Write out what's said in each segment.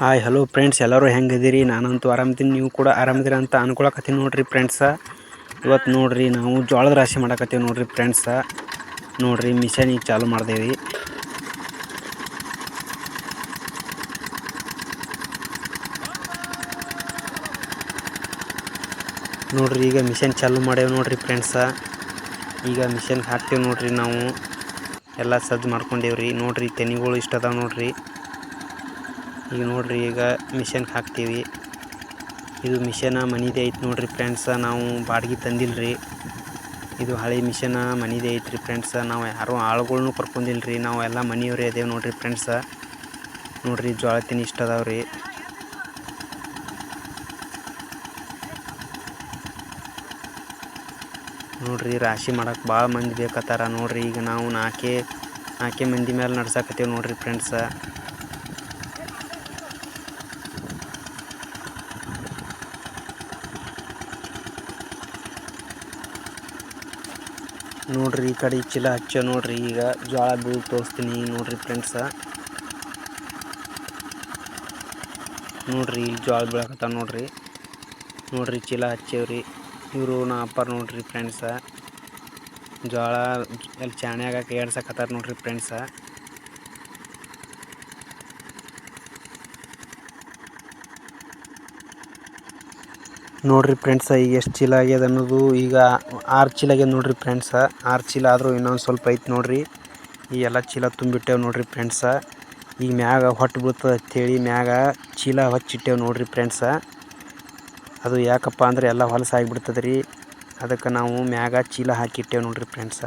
Hi hello friends ಎಲ್ಲರೂ ಹೆಂಗಿದ್ದೀರಿ? ನಾನಂತೂ ಆರಾಮದೀನಿ. ನೀವು ಕೂಡ ಆರಾಮದಿರ ಅಂತ ಅನ್ಕೊಳಕತ್ತೀನಿ ನೋಡಿರಿ ಫ್ರೆಂಡ್ಸ ಇವತ್ತು ನೋಡಿರಿ ನಾವು ಜೋಳದ ರಾಶಿ ಮಾಡಕತ್ತೀವಿ ನೋಡಿರಿ ಫ್ರೆಂಡ್ಸ ನೋಡಿರಿ ಮಿಷನ್ ಈಗ ಚಾಲು ಮಾಡ್ದೇವಿ ನೋಡಿರಿ ಈಗ ಮಿಷನ್ ಚಾಲು ಮಾಡೇವಿ ನೋಡಿರಿ ಫ್ರೆಂಡ್ಸ ಈಗ ಮಿಷನ್ ಹಾಕ್ತೇವೆ ನೋಡಿರಿ ನಾವು. ಎಲ್ಲ ಸಜ್ಜು ಮಾಡ್ಕೊಂಡೇವ್ರಿ. ನೋಡಿರಿ ತೆನಿಗಳು ಇಷ್ಟ ನೋಡಿರಿ ನೋಡ್ರಿ. ಈಗ ನೋಡ್ರಿ, ಈಗ ಮಿಷನ್ಗೆ ಹಾಕ್ತೀವಿ. ಇದು ಮಿಷನ ಮನೆದೇ ಐತೆ ನೋಡ್ರಿ ಫ್ರೆಂಡ್ಸ, ನಾವು ಬಾಡಿಗೆ ತಂದಿಲ್ರಿ. ಇದು ಹಳೆ ಮಿಷನ ಮನೆದೇ ಐತ್ರಿ ಫ್ರೆಂಡ್ಸ, ನಾವು ಯಾರು ಆಳುಗಳ್ನು ಕರ್ಕೊಂಡಿಲ್ರಿ. ನಾವು ಎಲ್ಲ ಮನೆಯವ್ರೇ ಅದೇವು ನೋಡ್ರಿ ಫ್ರೆಂಡ್ಸ. ನೋಡ್ರಿ ಜೋಳ ತಿನ್ನಿ ಇಷ್ಟ ಅದಾವ್ರಿ. ನೋಡ್ರಿ, ರಾಶಿ ಮಾಡಕ್ಕೆ ಭಾಳ ಮಂದಿ ಬೇಕತ್ತಾರ ನೋಡ್ರಿ. ಈಗ ನಾವು ನಾಲ್ಕೇ ನಾಲ್ಕೇ ಮಂದಿ ಮೇಲೆ ನಡ್ಸಕತ್ತೇವೆ ನೋಡ್ರಿ ಫ್ರೆಂಡ್ಸ. ನೋಡ್ರಿ ಈ ಕಡೆ ಚೀಲ ಹಚ್ಚ ನೋಡ್ರಿ, ಈಗ ಜೋಳ ಬೀಳ್ ತೋರಿಸ್ತೀನಿ ನೋಡ್ರಿ ಫ್ರೆಂಡ್ಸ ನೋಡ್ರಿ ಇಲ್ಲಿ ಜೋಳ ಬೀಳಕತ್ತ ನೋಡ್ರಿ. ನೋಡ್ರಿ ಚೀಲ ಹಚ್ಚೇವ್ರಿ. ಇವರು ನಾ ಅಪ್ಪಾರ ನೋಡ್ರಿ ಫ್ರೆಂಡ್ಸ ಜೋಳ ಅಲ್ಲಿ ಚಾಣ್ಯಾಗ ಏರ್ಸಕತ್ತಾರ ನೋಡ್ರಿ ಫ್ರೆಂಡ್ಸ ನೋಡ್ರಿ ಫ್ರೆಂಡ್ಸ ಈಗ ಎಷ್ಟು ಚೀಲ ಆಗ್ಯದ ಅನ್ನೋದು ಈಗ ಆರು ಚೀಲ ಆಗ್ಯದ ನೋಡ್ರಿ ಫ್ರೆಂಡ್ಸ ಆರು ಚೀಲ ಆದರೂ ಇನ್ನೊಂದು ಸ್ವಲ್ಪ ಐತೆ ನೋಡ್ರಿ. ಈ ಎಲ್ಲ ಚೀಲ ತುಂಬಿಟ್ಟೇವೆ ನೋಡ್ರಿ ಫ್ರೆಂಡ್ಸ ಈಗ ಮ್ಯಾಗ ಹೊಟ್ಟು ಬೀಳ್ತದೆ ಅಂತೇಳಿ ಮ್ಯಾಗ ಚೀಲ ಹಚ್ಚಿಟ್ಟೇವೆ ನೋಡ್ರಿ ಫ್ರೆಂಡ್ಸ ಅದು ಯಾಕಪ್ಪ ಅಂದ್ರೆ ಎಲ್ಲ ಹೊಲಸಾಗಿಬಿಡ್ತದೆ ರೀ ಅದಕ್ಕೆ ನಾವು ಮ್ಯಾಗ ಚೀಲ ಹಾಕಿಟ್ಟೇವೆ ನೋಡ್ರಿ ಫ್ರೆಂಡ್ಸ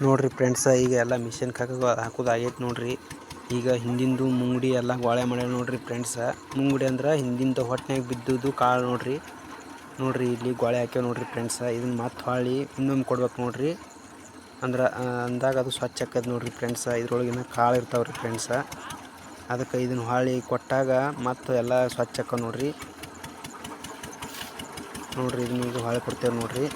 ನೋಡ್ರಿ ಫ್ರೆಂಡ್ಸ ಈಗ ಎಲ್ಲ ಮಿಷಿನ್ ಹಾಕೋದು ಆಗೈತೆ ನೋಡ್ರಿ. ಈಗ ಹಿಂದಿಂದು ಮುಂಗುಡಿ ಎಲ್ಲ ಗೋಳೆ ಮಾಡ್ಯಾರ ನೋಡ್ರಿ ಫ್ರೆಂಡ್ಸ ಮುಂಗುಡಿ ಅಂದ್ರೆ ಹಿಂದಿಂದ ಹೊಟ್ಟೆನಾಗ ಬಿದ್ದುದು ಕಾಳು ನೋಡ್ರಿ. ನೋಡ್ರಿ ಇಲ್ಲಿ ಗೋಳೆ ಹಾಕ್ಯಾವ ನೋಡ್ರಿ ಫ್ರೆಂಡ್ಸ ಇದನ್ನ ಮತ್ತೆ ಹೊಳ್ಳಿ ಇನ್ನೊಮ್ಮೆ ಕೊಡ್ಬೇಕು ನೋಡ್ರಿ. ಅಂದ್ರೆ ಅಂದಾಗ ಅದು ಸ್ವಚ್ಛ ಹಾಕದ್ ನೋಡ್ರಿ ಫ್ರೆಂಡ್ಸ ಇದ್ರೊಳಗಿನ ಕಾಳು ಇರ್ತಾವ್ರಿ ಫ್ರೆಂಡ್ಸ ಅದಕ್ಕೆ ಇದನ್ನ ಹೊಳ್ಳಿ ಕೊಟ್ಟಾಗ ಮತ್ತು ಎಲ್ಲ ಸ್ವಚ್ಛ ಹಾಕ ನೋಡ್ರಿ. ನೋಡ್ರಿ ಇದನ್ನ ಈಗ ಹೊಳೆ ಕೊಡ್ತೇವೆ ನೋಡ್ರಿ.